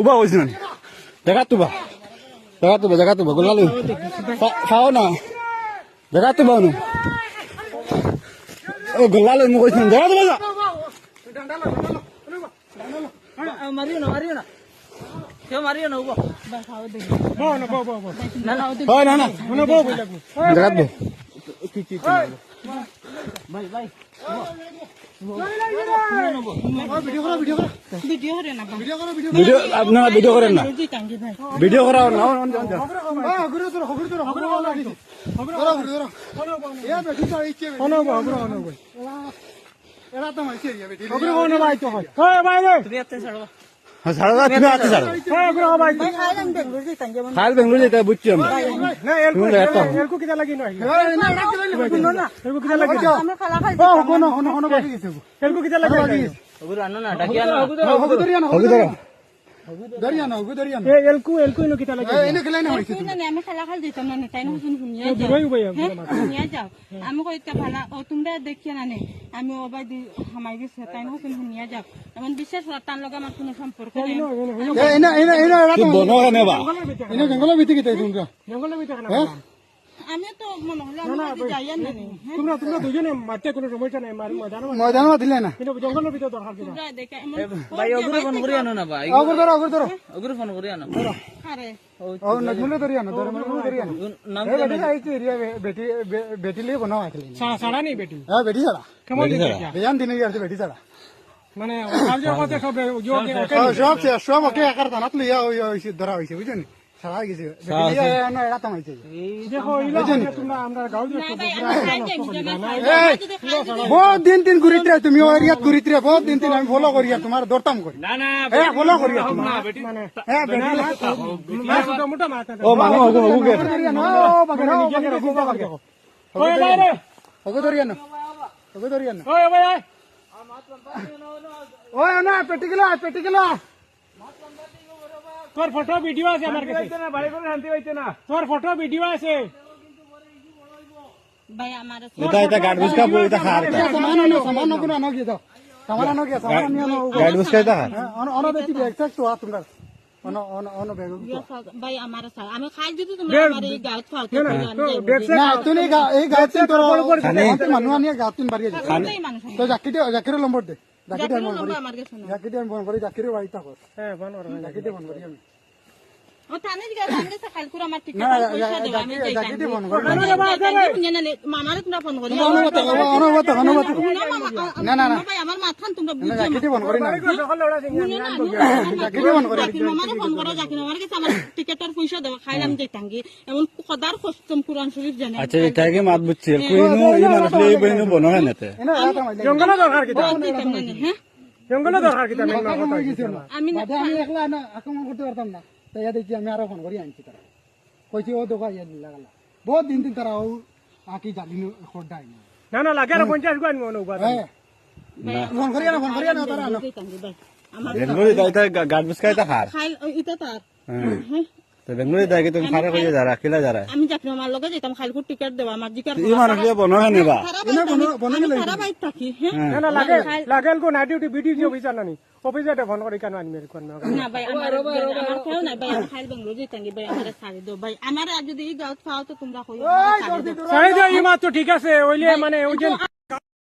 উবা হয়েছে না দেখা তুবা দেখা তুবা দেখা তুবা গোলালু খাও না দেখা তুবা নু ও গোলালু মোক কৈছে দেখা তুবা যা মারিও না মারিও না কেউ মারিও না উবো না না ওদের হয় না না দেখা তুবা ভিডিও করে না ভিডিও আপনারা ভিডিও করেন না। ভাই। ভিডিও করা না অন- অন- অন- তুমি এত ছাড়ো না, তুমি হাতে ছাড়ো খাল বেঙ্গলুরু যেতে বুঝছি আমরা তুমি না খালা না আমি খালা খাই দিতাম না তাই না শুন শুনিয়া যাও হ্যাঁ শুনিয়া যাও আমি কই ভালা ও তোমরা দেখিয়া না নে আমি ওবাই দি হামাই দিছে তাই না শুন শুনিয়া যাও এমন বিশ্বাস করা তার লগে আমার কোনো সম্পর্ক নেই তুই বনো কেনে বা আমি তো মনে হলো আমি কাজে যাইয়া না নে হ্যাঁ? তোমরা দেখে এমন ভাই ওগুলো ফোন করে আনো না ভাই। ওগুলো ফোন করে আনো। আরে। নাম বেটি ছাড়া মানে সব শেষ, সব ওকে একার দানাত লইয়া ওই ওই ধরা হয়েছে বুঝছেন লিয়া বহুত দিন দিন ঘুরিতে তুমি ওই এরিয়াত ঘুরিতে বহুত দিন দিন আমি ফলো করি তোমার দরতাম করি। না না হ্যাঁ ফলো করি মানে হ্যাঁ মানু ওই রে না ওগো ধরিয়া তোর ফটো ভিডিও আছে আমার কাছে। তোর ফটো ভিডিও আছে। ভাই আমার এটা এটা গাড় বুঝকা এটা খার সামান আনো সামান কোন আনো কি দাও সামান আনো কি সামান আনো আনো গাড় বুঝকা এটা? অন অন বেটি ব্যাগ চেক তো তোমরা অন অন অন ব্যাগ ভাই আমার আমি খাই যদি তোমরা আমার এই গাঁত ফালতু। না তুমি এই গাতিন তোর মানুহ আনিয়ে বাড়িয়ে দে। কোনটাই মানুষ তো জাকিতে জাকির নম্বর দে। জাকির আমি ফোন করি জাকির বাড়ি থাকো হ্যাঁ ফোন করি আমি টিকেটের পয়সা দেব খাইলাম যাইতাঙ্গি এমন খদার কসম কুরআন শরীফ জানে আচ্ছা এটাকে মাত বুঝছি কুইনু ই মানুষ লই বইনু বনো হয় নাতে জঙ্গলে দরকার হ্যাঁ জঙ্গলে দরকার আমি একলা না আক্রমণ করতে পারতাম না তাই দেখি আমি আরও ফোন করি আনছি তারা। কইছি ও দোকা ইয়া লাগালা। বহুত দিন দিন তারা ও আকি জালিনু খোড্ডা আইনা না। না লাগে আর পঞ্চাশ গো আনব না। হ্যাঁ ফোন করি না ফোন করি না তারা বেঙ্গলি দাইতা গাড বুঝকা এটা খার খাইল ইটা তার। হ্যাঁ। তো বেঙ্গলি দাইকে তুমি খারে কইয়া যারা কিলা যারা? আমি জাকির মামার লগে যেতাম খাইলকুট টিকেট দেব আমার জিকার ই মানুষ লই বনো হয় নেবা। সারা বাইক থাকি হ্যাঁ। না না লাগে লাগে গো না ডিউটি বিডিও অফিসার নানি। অফিসারে ফোন করে কেন আনবি কোন না ভাই আমার আমার খেয়েও নাই ভাই আমি খাইল বেঙ্গলোর ভাই আমার ছাড়ি দাও। ভাই আমার যদি এই তো তোমরা কইও মাত্র ঠিক আছে ওইলে মানে ওই যে